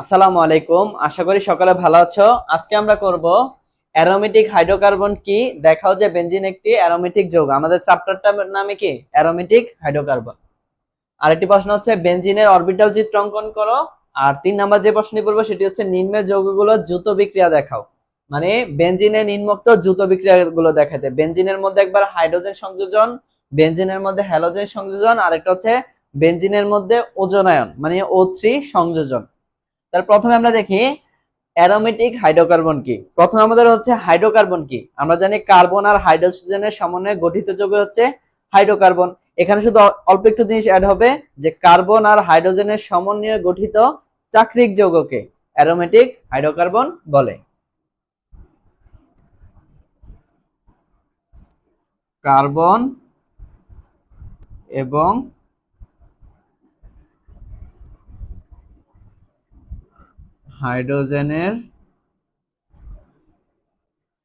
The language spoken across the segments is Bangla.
আসসালামু আলাইকুম। আশা করি সকালে ভালো আছো। আজকে আমরা করব অ্যারোমেটিক হাইড্রোকার্বন কি? দেখাও যে বেনজিন একটি অ্যারোমেটিক যৌগ। আমাদের চ্যাপ্টারটার নামে কি? Aromatic hydrocarbon. আরেকটি প্রশ্ন হচ্ছে বেনজিনের অরবিটাল চিত্র অঙ্কন করো। আর তিন নাম্বার যে প্রশ্নটি বলব, সেটি হচ্ছে নিম্নের যৌগগুলোর দ্রুত বিক্রিয়া দেখাও। মানে বেনজিনের নিম্নোক্ত দ্রুত বিক্রিয়াগুলো দেখাতে। বেনজিনের মধ্যে একবার হাইড্রোজেন সংযোজন বেনজিনের মধ্যে হ্যালোজেন সংযোজন, আরেকটা হচ্ছে বেনজিনের মধ্যে ওজনায়ন মানে ও থ্রি সংযোজন। তার প্রথমে আমরা দেখি অ্যারোমেটিক হাইড্রোকার্বন কি? প্রথমে আমাদের হচ্ছে হাইড্রোকার্বন কি? আমরা জানি কার্বন আর হাইড্রোজেনের সমন্বয়ে গঠিত যৌগ হচ্ছে হাইড্রোকার্বন এখানে শুধু অল্প একটু জিনিস অ্যাড হবে যে কার্বন আর হাইড্রোজেনের সমন্বয়ে গঠিত চাকরিক যৌগকে অ্যারোমেটিক হাইড্রোকার্বন বলে। কার্বন এবং হাইড্রোজেনের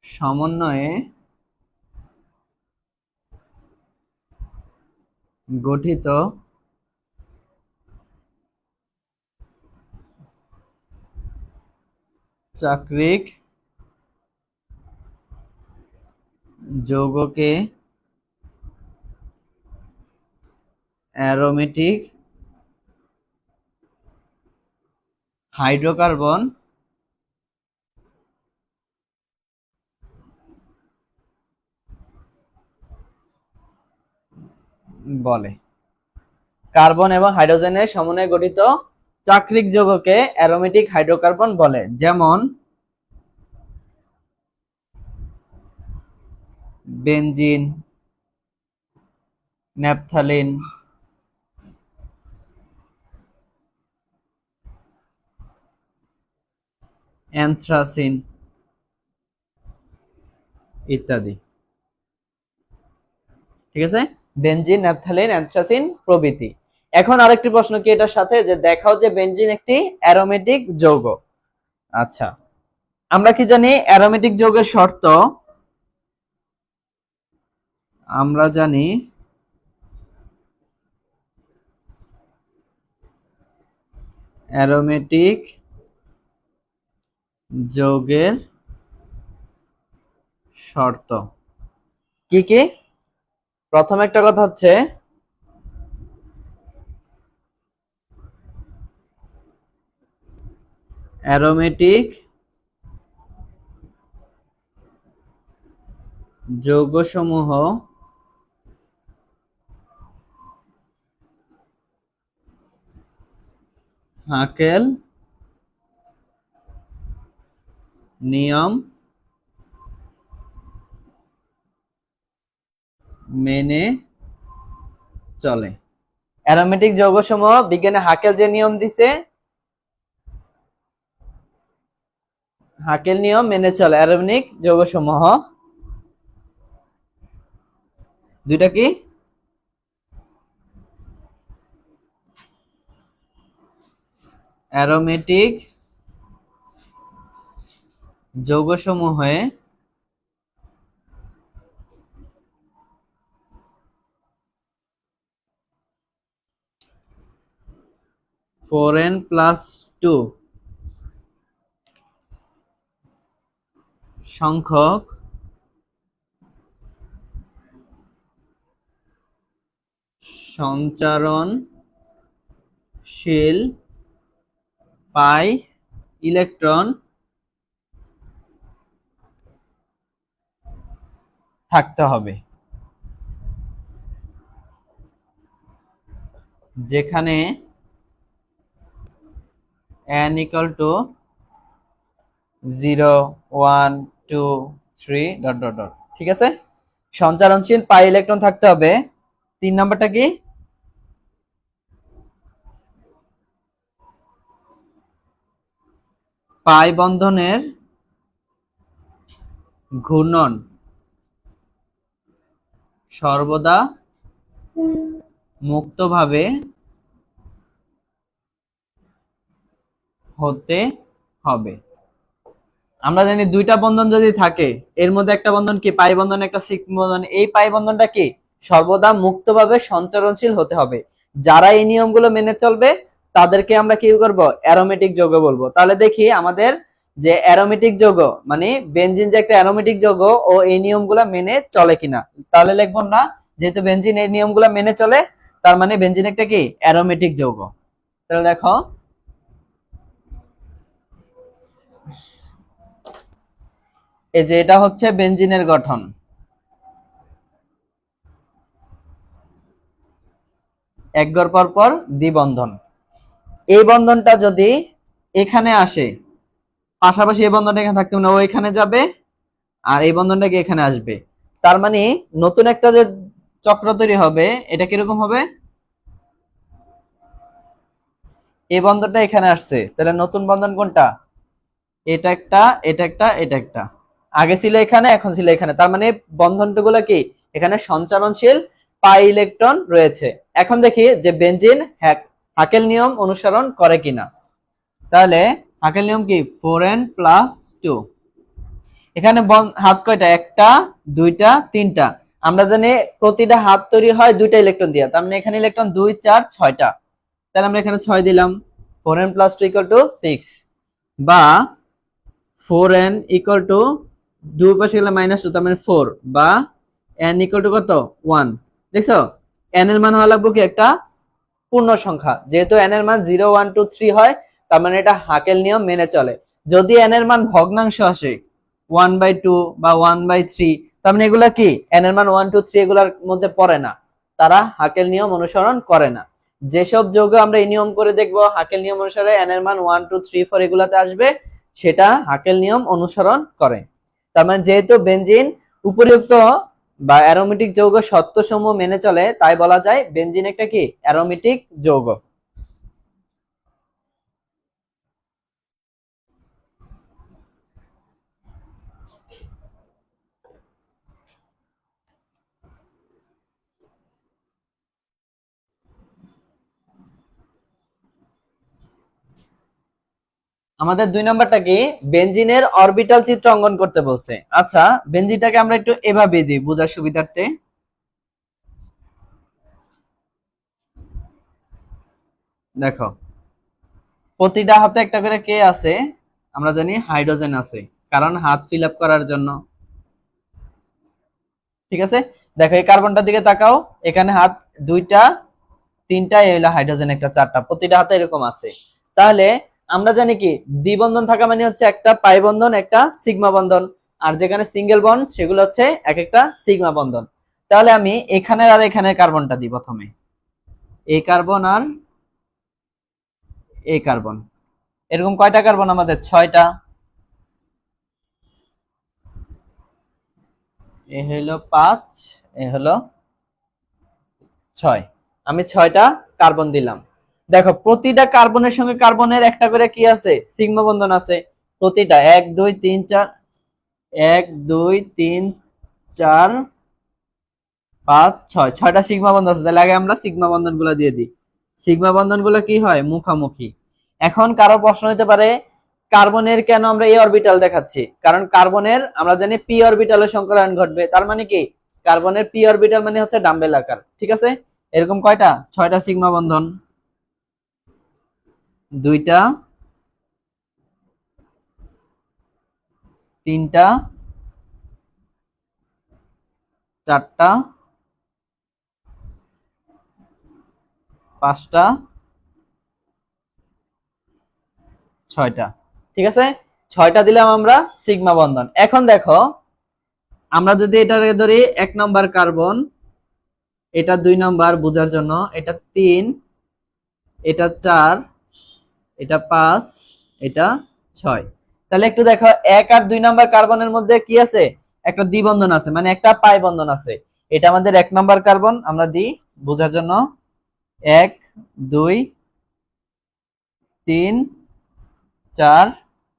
সমন্বয়ে গঠিত চাকরিক যৌগকে অ্যারোমেটিক হাইড্রোকার্বন বলে। কার্বন এবং হাইড্রোজেনের সমন্বয়ে গঠিত চাকরিক যৌগকে অ্যারোমেটিক হাইড্রোকার্বন বলে, যেমন বেনজিন, ন্যাপথালিন অ্যানথ্রাসিন ইত্যাদি। ঠিক আছে? বেনজিন, ন্যাপথালিন, অ্যানথ্রাসিন প্রভৃতি। এখন আরেকটি প্রশ্ন কি এটার সাথে? যে দেখাও যে বেনজিন একটি অ্যারোমেটিক যৌগ। আচ্ছা। আমরা কি জানি অ্যারোমেটিক যৌগের শর্ত? আমরা জানি অ্যারোমেটিক যৌগের শর্ত। কি কি? প্রথম একটা কথা হচ্ছে অ্যারোমেটিক যৌগসমূহ হাকেল নিয়ম মেনে চলে। অ্যারোমেটিক যৌগসমূহ বিজ্ঞানে হাকেল যে নিয়ম দিছে, হাকেল নিয়ম মেনে চলে। অ্যারোমেটিক যৌগসমূহ দুইটা কি? অ্যারোমেটিক যৌগসমূহে ফোর এন প্লাস টু সংখ্যক সঞ্চারণশীল পাই ইলেকট্রন থাকতে হবে। যেখানে n equal to zero one two three dot dot dot ঠিক আছে? সঞ্চারণশীল পাই ইলেকট্রন থাকতে হবে। তিন নাম্বারটা কি? পাই বন্ধনের ঘূর্ণন। সর্বদা মুক্তভাবে হতে হবে। আমরা জানি দুইটা বন্ধন যদি থাকে, এর মধ্যে একটা বন্ধন কি? পাই বন্ধন, একটা সিক্স বন্ধন। এই পাই বন্ধনটা কি? সর্বদা মুক্তভাবে সঞ্চারণশীল হতে হবে। যারা এই নিয়মগুলো মেনে চলবে, তাদেরকে আমরা কি করব? অ্যারোমেটিক যৌগ বলব। তাহলে দেখি আমাদের যে অ্যারোমেটিক যৌগ মানে বেনজিন যে একটা অ্যারোমেটিক যৌগ, ও এই নিয়মগুলো মেনে চলে কিনা। তাহলে লিখব না, যেহেতু বেনজিন এই নিয়মগুলো মেনে চলে, তার মানে বেনজিন একটা কি? অ্যারোমেটিক যৌগ। তাহলে দেখো। এই যে এটা হচ্ছে বেনজিনের গঠন। এক পর পর দ্বিবন্ধন এই বন্ধনটা যদি এখানে আসে পাশাপাশি এই বন্ধনটা এখানে থাকতে মানে ও এখানে যাবে আর এই বন্ধনটা কি এখানে আসবে? তার মানে নতুন একটা যে চক্র তৈরি হবে, এটা কীরকম হবে? এই বন্ধনটা এখানে আসছে। তাহলে নতুন বন্ধন কোনটা? এটা একটা এটা একটা এটা একটা। আগে ছিল এখানে, এখন ছিল এখানে। তার মানে বন্ধনগুলো কি? এখানে সঞ্চালনশীল পাই ইলেকট্রন রয়েছে। এখন দেখি যে বেনজিন হাকেল নিয়ম অনুসরণ করে কিনা। তাহলে হাকেল নিয়ম কি? ফোর এন প্লাস টু এখানে হাত কয়টা? একটা, দুইটা, তিনটা। আমরা জানি প্রতিটা হাত তৈরি হয় দুইটা ইলেকট্রন দিয়ে। তার মানে এখানে ইলেকট্রন দুই, চার, ছয়টা। তাহলে আমরা এখানে ছয় দিলাম। Four n plus two equal to six বা ফোর এন ইকুয়াল টু দুই পাশে গেলে মাইনাস টু তার মানে ফোর বা এন ইকুয়াল টু কত? ওয়ান দেখছ? এন এর মান হওয়া লাগবে কি? একটা পূর্ণ সংখ্যা। যেহেতু এন এর মান জিরো ওয়ান টু থ্রি হয় তার মানে এটা হাকেল নিয়ম মেনে চলে। যদি এন এর মান ভগ্নাংশ আসে ওয়ান বাই টু বা ওয়ান বাই থ্রি তার মানে এগুলা কি? এন এর মান ওয়ান টু থ্রি এগুলার মধ্যে পড়ে না। তারা হাকেল নিয়ম অনুসরণ করে না। যেসব যৌগ আমরা এই নিয়ম করে দেখব, হাকেল নিয়ম অনুসারে এন এর মান ওয়ান টু থ্রি ফোর এগুলাতে আসবে, সেটা হাকেল নিয়ম অনুসরণ করে। তার মানে যেহেতু বেনজিন উপরিউক্ত বা অ্যারোমেটিক যৌগ সত্যসমূহ মেনে চলে, তাই বলা যায় বেনজিন একটা কি? অ্যারোমেটিক যৌগ। আমাদের দুই নাম্বারটা কি? বেনজিনের অরবিটাল চিত্র অঙ্কন করতে বলছে। আচ্ছা বেনজিনটাকে আমরা একটু এভাবে দিই, বোঝার সুবিধার্থে। দেখো, প্রতিটা হাতে একটা করে কে আছে? আমরা জানি হাইড্রোজেন আছে, কারণ হাত ফিল করার জন্য। ঠিক আছে? দেখো, এই কার্বনটার দিকে তাকাও, এখানে হাত দুইটা, তিনটা, এই হাইড্রোজেন একটা, চারটা, প্রতিটা হাতে এরকম আছে। তাহলে আমরা জানি কি দ্বিবন্ধন থাকা মানে হচ্ছে একটা পাই বন্ধন, একটা সিগমা বন্ধন। আর যেখানে সিঙ্গেল বন্ড, সেগুলো হচ্ছে এক একটা সিগমা বন্ধন। তাহলে আমি এখানে আর এখানে কার্বনটা দিই প্রথমে। এই কার্বন আর এই কার্বন। এরকম কয়টা কার্বন আমাদের? ছয়টা। এ হলো পাঁচ, এ হলো ছয়। আমি ছয়টা কার্বন দিলাম। দেখো, প্রতিটা কার্বনের সঙ্গে কার্বনের একটা করে কি আছে? সিগমা বন্ধন আছে। প্রতিটা, এক, দুই, তিন, চার, এক, দুই, তিন, চার, পাঁচ, ছয়, ছয়টা সিগমা বন্ধন আছে। তাহলে আগে আমরা সিগমা বন্ধনগুলো দিয়ে দিই। সিগমা বন্ধনগুলো কি হয়? মুখামুখি। এখন কারও প্রশ্ন হতে পারে কার্বনের কেন আমরা এই অরবিটাল দেখাচ্ছি? কারণ কার্বনের আমরা জানি পি অরবিটালের সংকরায়ন ঘটবে। তার মানে কি? কার্বনের পি অরবিটাল মানে হচ্ছে ডাম্বেল আকার। ঠিক আছে? এরকম কয়টা? ছয়টা সিগমা বন্ধন দুইটা, তিনটা, চারটা, পাঁচটা, ছয়টা। ঠিক আছে? ছয়টা দিলাম আমরা সিগমা বন্ধন। এখন দেখো, আমরা যদি এটাকে ধরি এক নম্বর কার্বন, এটা দুই নম্বর বোঝার জন্য, এটা তিন, এটা চার এটা পাঁচ, এটা ছয়। তাহলে একটু দেখো, এক আর দুই নাম্বার কার্বনের মধ্যে কি আছে? একটা দ্বিবন্ধন আছে মানে একটা পাই বন্ধন আছে। এটা আমাদের এক নাম্বার কার্বন, আমরা দিই বোঝার জন্য। এক, দুই, তিন, চার,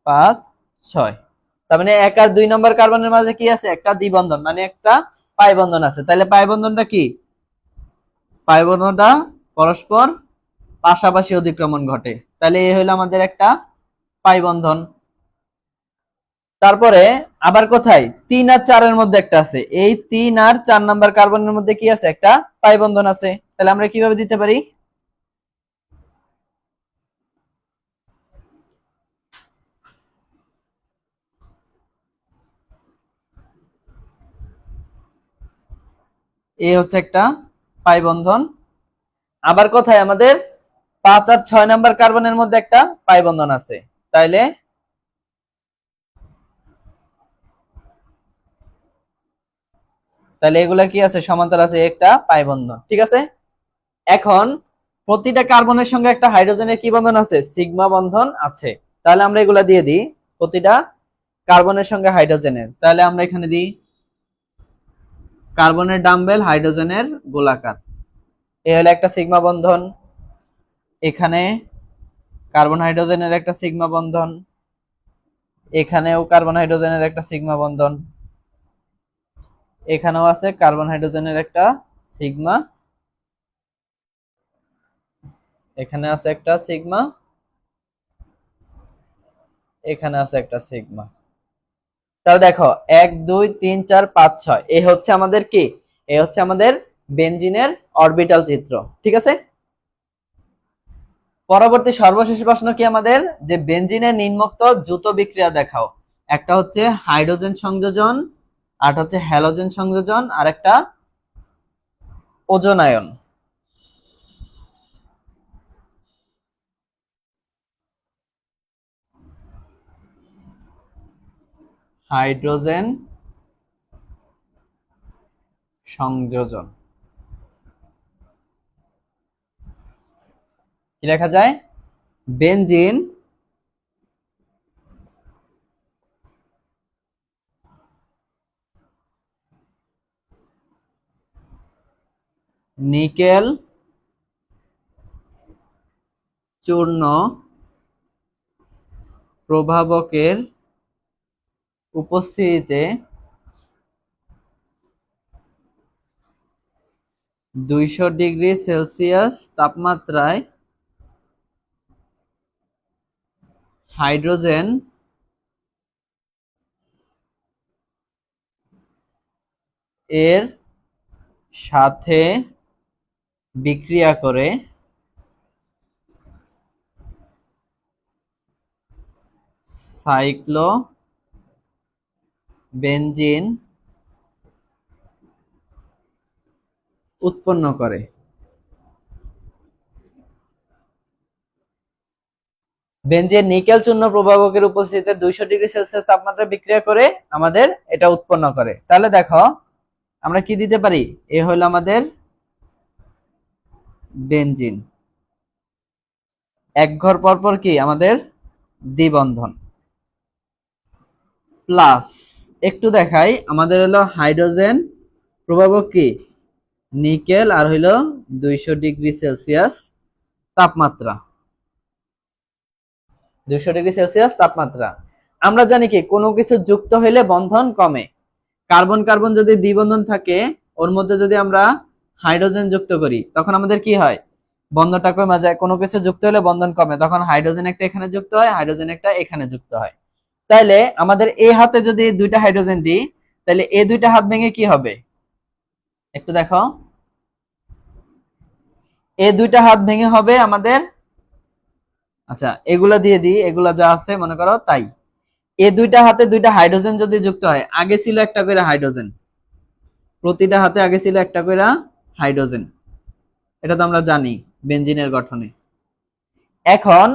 পাঁচ, ছয়। তার মানে এক আর দুই নম্বর কার্বনের মাঝে কি আছে? একটা দ্বিবন্ধন মানে একটা পাই বন্ধন আছে। তাহলে পাই বন্ধনটা কি? পাই বন্ধনটা পরস্পর পাশাপাশি অতিক্রমণ ঘটে। তাহলে এ হইল আমাদের একটা পাই বন্ধন। তারপরে আবার কোথায়? তিন আর চারের মধ্যে একটা আছে। এই তিন আর চার নাম্বার কার্বনের মধ্যে কি আছে? একটা পাই বন্ধন আছে। তাহলে আমরা কীভাবে দিতে পারি? এ হচ্ছে একটা পাই বন্ধন। আবার কোথায় আমাদের পাঁচ আর ছয় নাম্বার কার্বনের মধ্যে একটা পাই বন্ধন আছে। তাইলে তাহলে এগুলা কি আছে? সমান্তর আছে একটা পাই বন্ধন, ঠিক আছে? এখন প্রতিটা কার্বনের সঙ্গে একটা হাইড্রোজেনের কি বন্ধন আছে? সিগমা বন্ধন আছে। তাহলে আমরা এগুলা দিয়ে দিই প্রতিটা কার্বনের সঙ্গে হাইড্রোজেনের। তাহলে আমরা এখানে দিই কার্বনের ডাম্বেল, হাইড্রোজেনের গোলাকার। এ হলো একটা সিগমা বন্ধন। এখানে কার্বন হাইড্রোজেনের একটা সিগমা বন্ধন, এখানেও কার্বন হাইড্রোজেনের একটা সিগমা বন্ধন, এখানেও আছে কার্বন হাইড্রোজেনের একটা সিগমা, এখানে আছে একটা সিগমা, এখানে আছে একটা সিগমা। তাহলে দেখো, এক, দুই, তিন, চার, পাঁচ, ছয়, এ হচ্ছে আমাদের কি? এই হচ্ছে আমাদের বেনজিনের অরবিটাল চিত্র, ঠিক আছে? পরবর্তী সর্বশেষ প্রশ্ন কি আমাদের? যে বেনজিনের নিম্নোক্ত দ্রুত বিক্রিয়া দেখাও। একটা হচ্ছে হাইড্রোজেন সংযোজন আর হচ্ছে হ্যালোজেন সংযোজন আর একটা ওজোনায়ন। হাইড্রোজেন সংযোজন। কি লেখা যায়? বেনজিন নিকেল চূর্ণ প্রভাবকের উপস্থিতিতে দুইশো ডিগ্রি সেলসিয়াস তাপমাত্রায় হাইড্রোজেন এর সাথে বিক্রিয়া করে সাইক্লো বেনজিন উৎপন্ন করে। বেনজিন নিকেল চূর্ণ প্রভাবকের উপস্থিতিতে দুইশো ডিগ্রি সেলসিয়াস তাপমাত্রা বিক্রিয়া করে আমাদের এটা উৎপন্ন করে। তাহলে দেখো, আমরা কি দিতে পারি? এ হলো আমাদের বেনজিন। এক ঘর পর পর কি? আমাদের দ্বিবন্ধন। প্লাস, একটু দেখাই, আমাদের হলো হাইড্রোজেন প্রভাবক কি? নিকেল, আর হইল দুইশো ডিগ্রি সেলসিয়াস তাপমাত্রা। দুইশো ডিগ্রি সেলসিয়াস তাপমাত্রা। আমরা জানি কি, কোনো কিছু যুক্ত হইলে বন্ধন কমে। কার্বন কার্বন যদি দ্বিবন্ধন থাকে, ওর মধ্যে যদি আমরা হাইড্রোজেন যুক্ত করি, তখন আমাদের কি হয়? বন্ধনটা কমে যায়। কোনো কিছু যুক্ত হলে বন্ধন কমে। তখন হাইড্রোজেন একটা এখানে যুক্ত হয়, হাইড্রোজেন একটা এখানে যুক্ত হয়। তাইলে আমাদের এই হাতে যদি দুইটা হাইড্রোজেন দিই তাহলে এই দুইটা হাত ভেঙে কি হবে? একটু দেখো। এই দুইটা হাত ভেঙে হবে আমাদের আচ্ছা এগুলা দিয়ে দিই, এগুলা যা আছে, মনে করো, তাই। এই দুইটা হাতে দুইটা হাইড্রোজেন যদি যুক্ত হয়, আগে ছিল একটা করে হাইড্রোজেন। প্রতিটা হাতে আগে ছিল একটা করে হাইড্রোজেন। এটা তো আমরা জানি, বেনজিনের গঠনে। এখন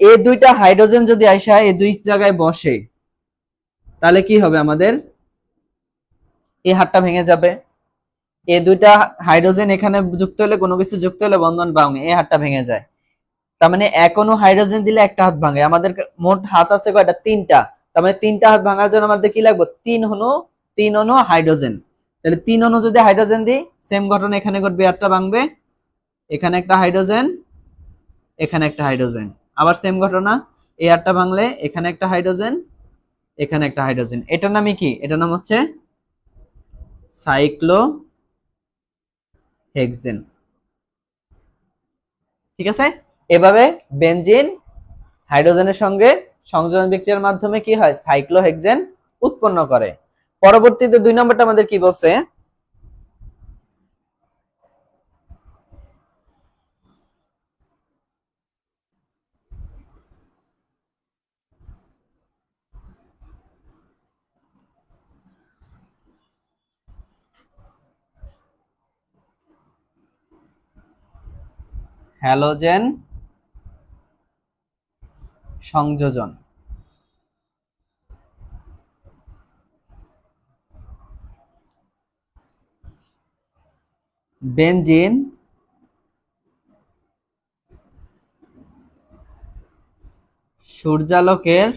এই দুইটা হাইড্রোজেন যদি আইসা এই দুই জায়গায় বসে, তাহলে কি হবে আমাদের? এই হাতটা ভেঙে যাবে। এই দুইটা হাইড্রোজেন এখানে যুক্ত হলে, কোনো কিছু যুক্ত হলে বন্ধন ভাঙে এই হাতটা ভেঙে যায়। তার মানে এখনও হাইড্রোজেন দিলে একটা হাত ভাঙে। আমাদের মোট হাত আছে কয়টা? তিনটা। তার মানে তিনটা হাত ভাঙার জন্য আমাদের কি লাগবে? তিন হনো তিন অনু হাইড্রোজেন তাহলে তিন অনু যদি হাইড্রোজেন দিই সেম ঘটনা এখানে ঘটবে, একটা ভাঙবে, এখানে একটা হাইড্রোজেন এখানে একটা হাইড্রোজেন আবার সেম ঘটনা, এই আটটা ভাঙলে এখানে একটা হাইড্রোজেন এখানে একটা হাইড্রোজেন এটার নামই কি? এটার নাম হচ্ছে সাইক্লো হেক্সেন ঠিক আছে? এভাবে বেঞ্জিন হাইড্রোজেনের সঙ্গে সংযোজন বিক্রিয়ার মাধ্যমে কি হয়? সাইক্লোহেক্সেন উৎপন্ন করে। পরবর্তীতে দুই নম্বরটা আমাদের কি বলছে? হ্যালোজেন সংযোজন। বেঞ্জিন সূর্যালোকের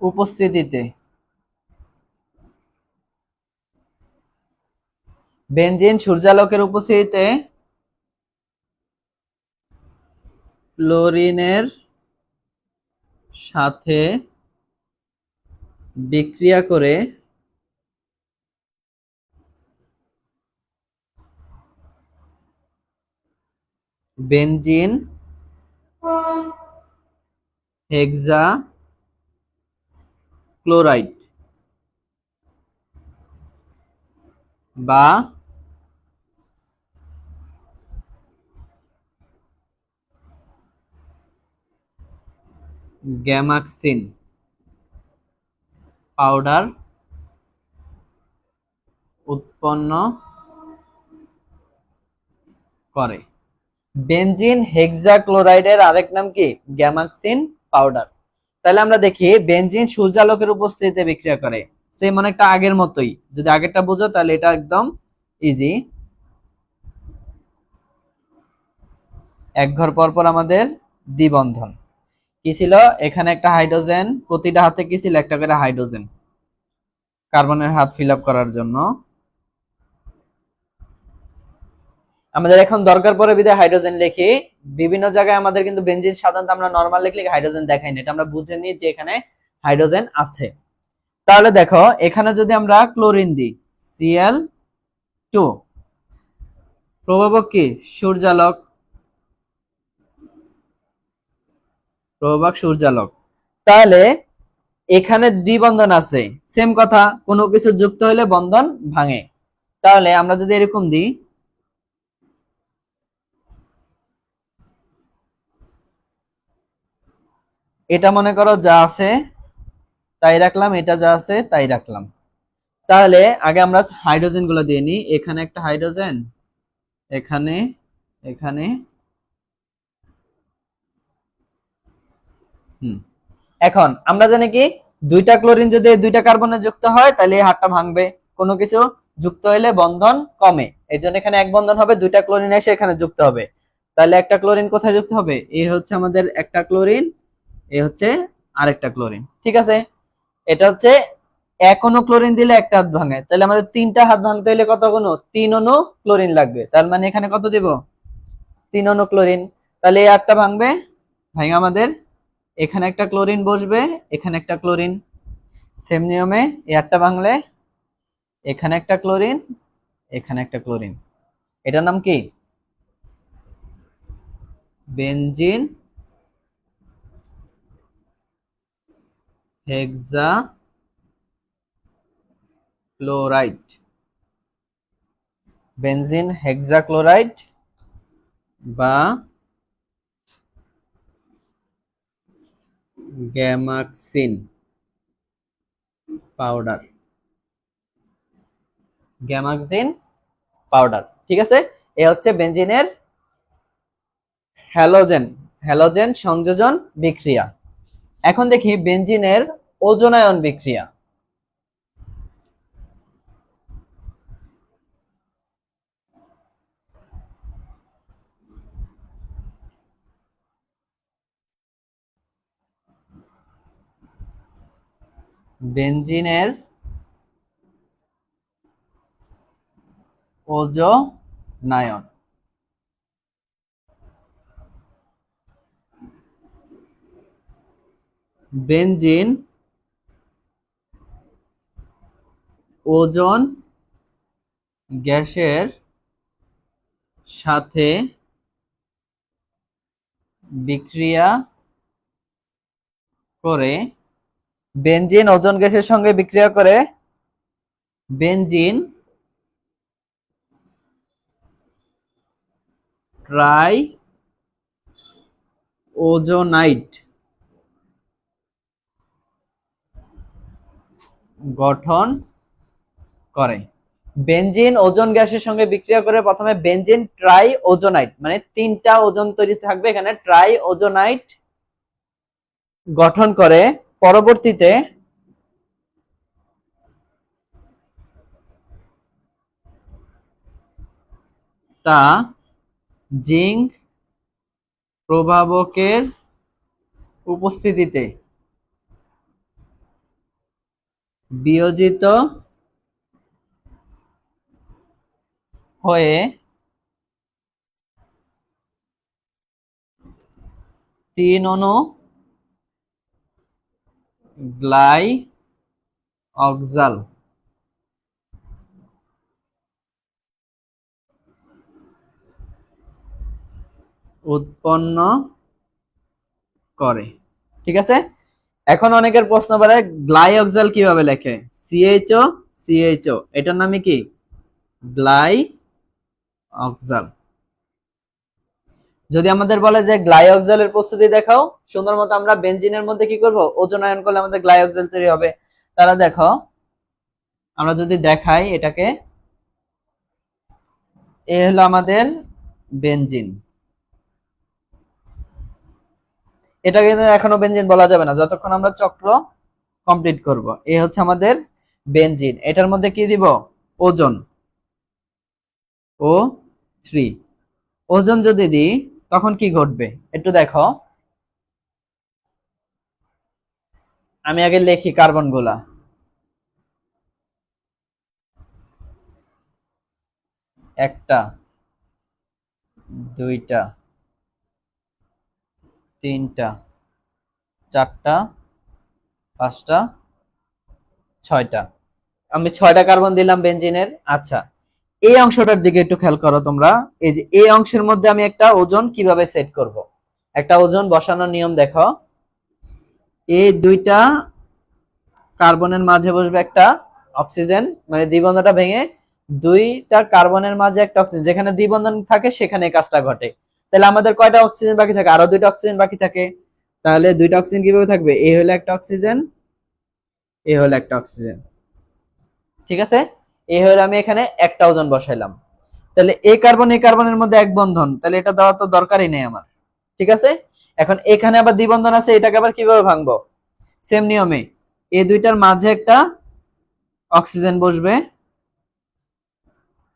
উপস্থিতিতে। বেঞ্জিন সূর্যালোকের উপস্থিতিতে ক্লোরিনের সাথে বিক্রিয়া করে বেনজিন হেক্সা ক্লোরাইড বা গ্যামাক্সিন পাউডার উৎপন্ন করে। বেনজিন হেক্সাক্লোরাইডের আরেক নাম কি? Gammaxene powder. তাহলে আমরা দেখি, বেনজিন সূর্যালোকের উপস্থিতিতে বিক্রিয়া করে। সেম অনেকটা আগের মতোই। যদি আগেরটা বুঝো, তাহলে এটা একদম ইজি এক ঘর পর পর আমাদের দ্বিবন্ধন কি ছিল? এখানে একটা হাইড্রোজেন, প্রতিটা হাতে কি ছিল? একটা করে হাইড্রোজেন। কার্বনের হাত ফিল করার জন্য। আমাদের এখন দরকার পড়ে বিধায় হাইড্রোজেন লিখি। বিভিন্ন জায়গায় আমাদের কিন্তু বেনজিন সাধারণত আমরা নর্মাল লিখলে হাইড্রোজেন দেখাই না। এটা আমরা বুঝে নিই যে এখানে হাইড্রোজেন আছে। তাহলে দেখো, এখানে যদি আমরা ক্লোরিন দিই সিএল টু প্রভাবক কি? সূর্যালোক। প্রভাবক সূর্যালোক। তাহলে এখানে দ্বিবন্ধন আছে। সেম কথা, কোনো কিছু যুক্ত হলে বন্ধন ভাঙে। তাহলে আমরা যদি এরকম দিই, এটা মনে করো যা আছে তাই রাখলাম, এটা যা আছে তাই রাখলাম। তাহলে আগে আমরা হাইড্রোজেনগুলো দিয়ে নিই। এখানে একটা হাইড্রোজেন, এখানে এখানে এখন, আমরা জানি কি, দুইটা ক্লোরিন যদি দুইটা কার্বনে যুক্ত হয়, তাহলে এই হাতটা ভাঙবে। কোনো কিছু যুক্ত হলে বন্ধন কমে। এই জন্য এখানে এক বন্ধন হবে, দুইটা ক্লোরিন এসে এখানে যুক্ত হবে। তাহলে একটা ক্লোরিন কোথায় যুক্ত হবে? এই হচ্ছে আমাদের একটা ক্লোরিন এ হচ্ছে আরেকটা ক্লোরিন। ঠিক আছে? এটা হচ্ছে এক অনু ক্লোরিন দিলে একটা হাত ভাঙে। তাহলে আমাদের তিনটা হাত ভাঙতে হলে কত অণু? তিন অণু ক্লোরিন লাগবে। তার মানে এখানে কত দিব? তিন অণু ক্লোরিন। তাহলে এই হাতটা ভাঙবে, ভাঙে আমাদের এখানে একটা ক্লোরিন বসবে, এখানে একটা ক্লোরিন। সেম নিয়মে আটটা ভাঙলে, এখানে একটা ক্লোরিন, এখানে একটা ক্লোরিন। এটার নাম কি? Benzene hexa chloride benzene hexachloride বা গ্যামাক্সিন পাউডার। গ্যামাক্সিন পাউডার, ঠিক আছে? এ হচ্ছে বেঞ্জিনের হ্যালোজেন হ্যালোজেন সংযোজন বিক্রিয়া। এখন দেখি বেঞ্জিনের ওজনায়ন বিক্রিয়া। বেনজিনের ওজনায়ন বেঞ্জিন ওজন গ্যাসের সাথে বিক্রিয়া করে বেনজিন ওজন গ্যাসের সঙ্গে বিক্রিয়া করে বেনজিন ট্রাই ওজোনাইট গঠন করে। বেনজিন ওজন গ্যাসের সঙ্গে বিক্রিয়া করে প্রথমে বেনজিন ট্রাই ওজোনাইট মানে তিনটা ওজন তৈরি থাকবে এখানে, ট্রাই ওজোনাইট গঠন করে পরবর্তীতে তা জিঙ্ক প্রভাবকের উপস্থিতিতে বিয়োজিত হয়ে তিন অণু গ্লাই অক্সাল উৎপন্ন করে। ঠিক আছে? এখন অনেকের প্রশ্ন বাড়ে, গ্লাইঅক্সাল কীভাবে লেখে? সিএইচও সিএইচও এটার নামে কি? গ্লাই অক্সাল যদি আমাদের বলে যে গ্লাইঅক্সালের প্রস্তুতি দেখাও, সুন্দর মতো আমরা বেঞ্জিনের মধ্যে কি করব? ওজন আয়ন করলে আমাদের গ্লাইঅক্সাল তৈরি হবে। তারা দেখো, আমরা যদি দেখাই এটাকে, এ হলো আমাদের বেঞ্জিন এটাকে কিন্তু এখনও বেঞ্জিন বলা যাবে না, যতক্ষণ আমরা চক্র কমপ্লিট করব। এ হচ্ছে আমাদের বেঞ্জিন এটার মধ্যে কি দিব? ওজন। O three. ওজন যদি দিই তখন কি ঘটবে? একটু দেখো। আমি আগে লিখি কার্বনগুলা। একটা, দুইটা, তিনটা, চারটা, পাঁচটা, ছয়টা। আমি ছয়টা কার্বন দিলাম বেঞ্জিনের। আচ্ছা। এই অংশটার দিকে একটু খেয়াল করো তোমরা। এই যে এই অংশের মধ্যে আমি একটা ওজন কীভাবে সেট করব? একটা ওজন বসানোর নিয়ম দেখো। এই দুইটা কার্বনের মাঝে বসবে একটা অক্সিজেন মানে দ্বিবন্ধনটা ভেঙে দুইটা কার্বনের মাঝে একটা অক্সিজেন। যেখানে দ্বিবন্ধন থাকে, সেখানে কাজটা ঘটে। তাহলে আমাদের কয়টা অক্সিজেন বাকি থাকে? আরও দুইটা অক্সিজেন বাকি থাকে। তাহলে দুইটা অক্সিজেন কীভাবে থাকবে? এই হলো একটা অক্সিজেন, এ হলো একটা অক্সিজেন। ঠিক আছে? এই হলো আমি এখানে একটা ওজন বসাইলাম। তাহলে এই কার্বন এই কার্বনের মধ্যে এক বন্ধন, তাহলে এটা দেওয়ার তো দরকারই নেই আমার। ঠিক আছে? এখন এখানে আবার দ্বিবন্ধন আছে, এটাকে আবার কীভাবে ভাঙবো? সেম নিয়মে। দুইটার মাঝে একটা অক্সিজেন বসবে।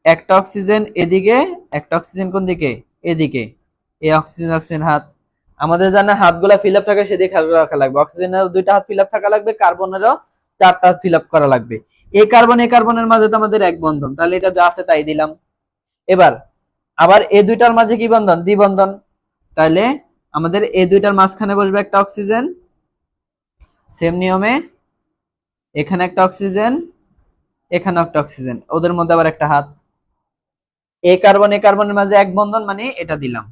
একটা অক্সিজেন এদিকে, একটা অক্সিজেন কোন দিকে? এদিকে। এই অক্সিজেন অক্সিজেন হাত। আমাদের জানা হাতগুলা ফিল আপ থাকে, সেদিকে খেয়াল রাখা লাগবে। অক্সিজেনের দুইটা হাত ফিল আপ থাকা লাগবে কার্বনেরও চারটা হাত ফিল আপ করা লাগবে। এই কার্বন এই কার্বনের মাঝে তো আমাদের এক বন্ধন। তাহলে এটা যা আছে তাই দিলাম। এবার, আবার এই দুইটার মাঝে কি বন্ধন? দ্বিবন্ধন। তাহলে আমাদের এই দুইটার মাঝখানে বসবে একটা অক্সিজেন। সেম নিয়মে এখানে একটা অক্সিজেন, এখানে একটা অক্সিজেন। ওদের মধ্যে আবার একটা হাত। এই কার্বন এই কার্বনের মাঝে এক বন্ধন মানে এটা দিলাম।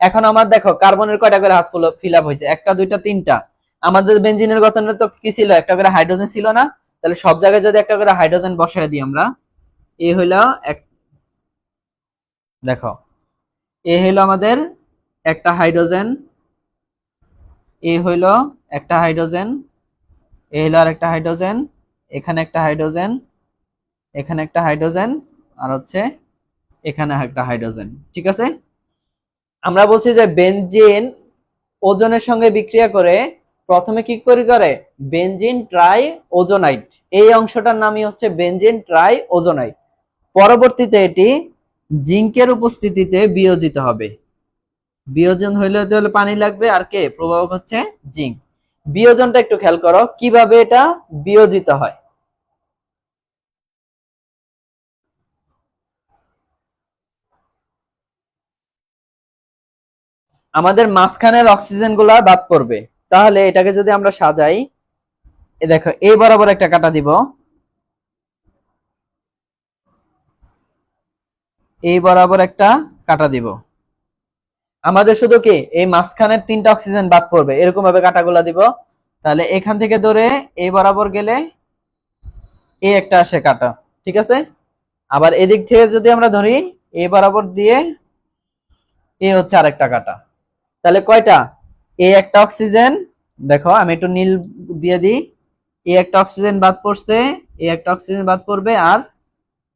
এখন আমার দেখো কার্বনের কয়টা করে হাত ফিল আপ হয়েছে? একটা, দুইটা, তিনটা। আমাদের বেঞ্জিনের গঠনের তো কি ছিল? একটা করে হাইড্রোজেন ছিল না? তাহলে সব জায়গায় যদি একটা করে হাইড্রোজেন বসায় দিই আমরা এ হইল এক দেখো এ হইল আমাদের একটা হাইড্রোজেন এ হইল একটা হাইড্রোজেন এ হইল আর একটা হাইড্রোজেন এখানে একটা হাইড্রোজেন এখানে একটা হাইড্রোজেন আর হচ্ছে এখানে একটা হাইড্রোজেন ঠিক আছে? আমরা বলছি যে বেনজিন ওজনের সঙ্গে বিক্রিয়া করে প্রথমে কি করে করে? Benzene tri ozonide. এই অংশটার নামই হচ্ছে বেঞ্জিন ট্রাই ওজোনাইট। পরবর্তীতে এটি জিঙ্কের উপস্থিতিতে বিয়োজিত হবে। বিয়োজন হইলে হলে পানি লাগবে, আর কে? প্রভাবক হচ্ছে জিঙ্ক। বিয়োজনটা একটু খেয়াল করো, কীভাবে এটা বিয়োজিত হয়। আমাদের মাঝখানের অক্সিজেনগুলা বাদ পড়বে। তাহলে এটাকে যদি আমরা সাজাই, এ দেখো, এই বরাবর একটা কাটা দিব। এই বরাবর একটা কাটা দিব। আমাদের শুধু কি, এই মাঝখানের তিনটা অক্সিজেন বাদ পড়বে এরকম ভাবে কাটাগুলা দিব। তাহলে এখান থেকে ধরে এই বরাবর গেলে এই একটা আসে কাটা, ঠিক আছে? আবার এদিক থেকে যদি আমরা ধরি, এই বরাবর দিয়ে এ হচ্ছে আরেকটা কাটা। তাহলে কয়টা? এ একটা অক্সিজেন দেখো আমি একটু নীল দিয়ে দিই। এ একটা অক্সিজেন বাদ পড়ছে এ একটা অক্সিজেন বাদ পড়বে আর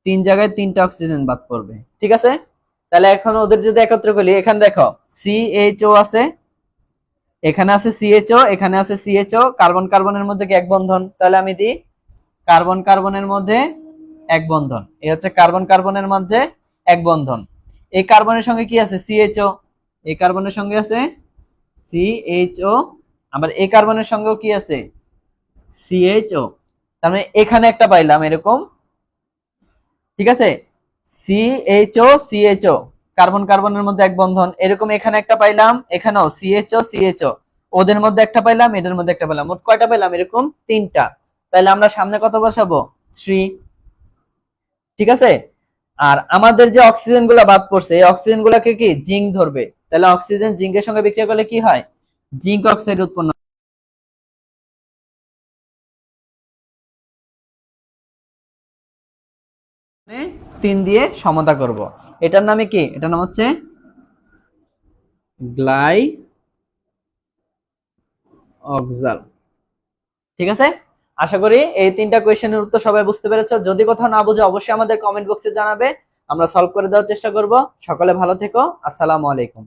তিন জায়গায় তিনটা অক্সিজেন বাদ পড়বে, ঠিক আছে? তাহলে এখন ওদের যদি একত্র করি, এখানে দেখো সিএইচও আছে, এখানে আছে সিএইচও এখানে আছে সিএইচও কার্বন কার্বনের মধ্যে এক বন্ধন? তাহলে আমি দিই কার্বন কার্বনের মধ্যে এক বন্ধন, এই হচ্ছে কার্বন কার্বনের মধ্যে এক বন্ধন। এই কার্বনের সঙ্গে কি আছে? সিএইচও এই কার্বনের সঙ্গে আছে সিএইচও আবার এ কার্বনের সঙ্গেও কি আছে? সিএইচও তার মানে এখানে একটা পাইলাম এরকম। ঠিক আছে? সিএইচও সিএইচও কার্বন কার্বনের মধ্যে এক বন্ধন, এরকম এখানে একটা পাইলাম, এখানেও সিএইচও সিএইচও ওদের মধ্যে একটা পাইলাম, এদের মধ্যে একটা পাইলাম, মোট কয়টা পাইলাম এরকম? তিনটা। তাহলে আমরা সামনে কত বসাবো? থ্রি। ঠিক আছে? আর আমাদের যে অক্সিজেনগুলা বাদ পড়ছে, এই অক্সিজেন গুলাকে কি? জিঙ্ক ধরবে। তাহলে অক্সিজেন জিঙ্কের সঙ্গে বিক্রিয়া করলে কি হয়? জিঙ্ক অক্সাইড উৎপন্ন মানে তিন দিয়ে সমতা করব। এটার নামে কি? এটার নাম হচ্ছে গ্লাই অক্সাল ঠিক আছে? আশা করি এই তিনটা কোয়েশ্চেনের উত্তর সবাই বুঝতে পেরেছ। যদি কোথাও না বুঝে অবশ্যই আমাদের কমেন্ট বক্সে জানাবে। আমরা সলভ করে দেওয়ার চেষ্টা করব। সকলে ভালো থেকো। আসসালামু আলাইকুম।